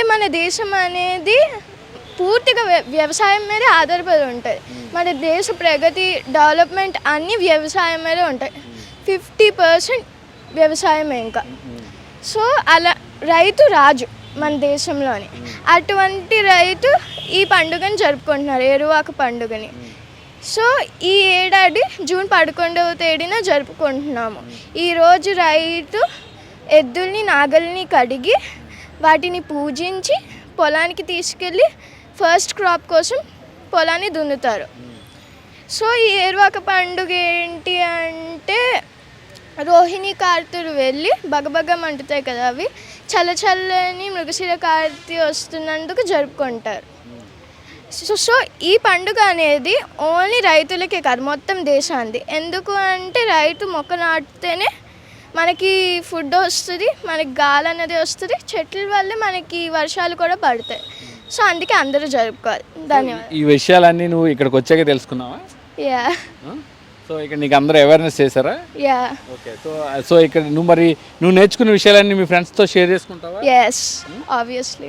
అంటే మన దేశం అనేది పూర్తిగా వ్య- వ్యవసాయం మీద ఆధారపడి ఉంటుంది. మన దేశ ప్రగతి డెవలప్మెంట్ అన్నీ వ్యవసాయం మీద ఉంటాయి. ఫిఫ్టీ పర్సెంట్ వ్యవసాయమే ఇంకా. సో అలా రైతు రాజు మన దేశంలోని. అటువంటి రైతు ఈ పండుగని జరుపుకుంటున్నారు ఏరువాక పండుగని. సో ఈ ఏడాది జూన్ పదకొండవ తేదీన జరుపుకుంటున్నాము. ఈరోజు రైతు ఎద్దుల్ని నాగల్ని కడిగి వాటిని పూజించి పొలానికి తీసుకెళ్ళి ఫస్ట్ క్రాప్ కోసం పొలాన్ని దున్నుతారు. సో ఈ ఏరువాక పండుగ ఏంటి అంటే రోహిణి కార్తులు వెళ్ళి బగబగ మంటుతాయి కదా అవి. చల్ల చల్లని మృగశిర కార్తి వస్తున్నందుకు జరుపుకుంటారు. సో సో ఈ పండుగ అనేది ఓన్లీ రైతులకే కాదు మొత్తం దేశానికి. ఎందుకు అంటే రైతు మొక్క నాటితేనే మనకి ఫుడ్ వస్తుంది మనకి గాలి అనేది వస్తుంది చెట్ల వల్లే మనకి వర్షాలు కూడా పడతాయి. సో అందుకే అందరూ జరుపుకోవాలి. ధన్యవాదాలు. ఈ విషయాలన్నీ నువ్వు ఇక్కడికి వచ్చాక తెలుసుకున్నావా? యా? సో ఇక్కడ నీకు అందరూ అవేర్నెస్ చేశారా? యా ఓకే సో సో ఇక్కడ నువ్వు మరి నువ్వు నేర్చుకున్న విషయాలన్నీ మీ ఫ్రెండ్స్తో షేర్ చేసుకుంటావా? Yes obviously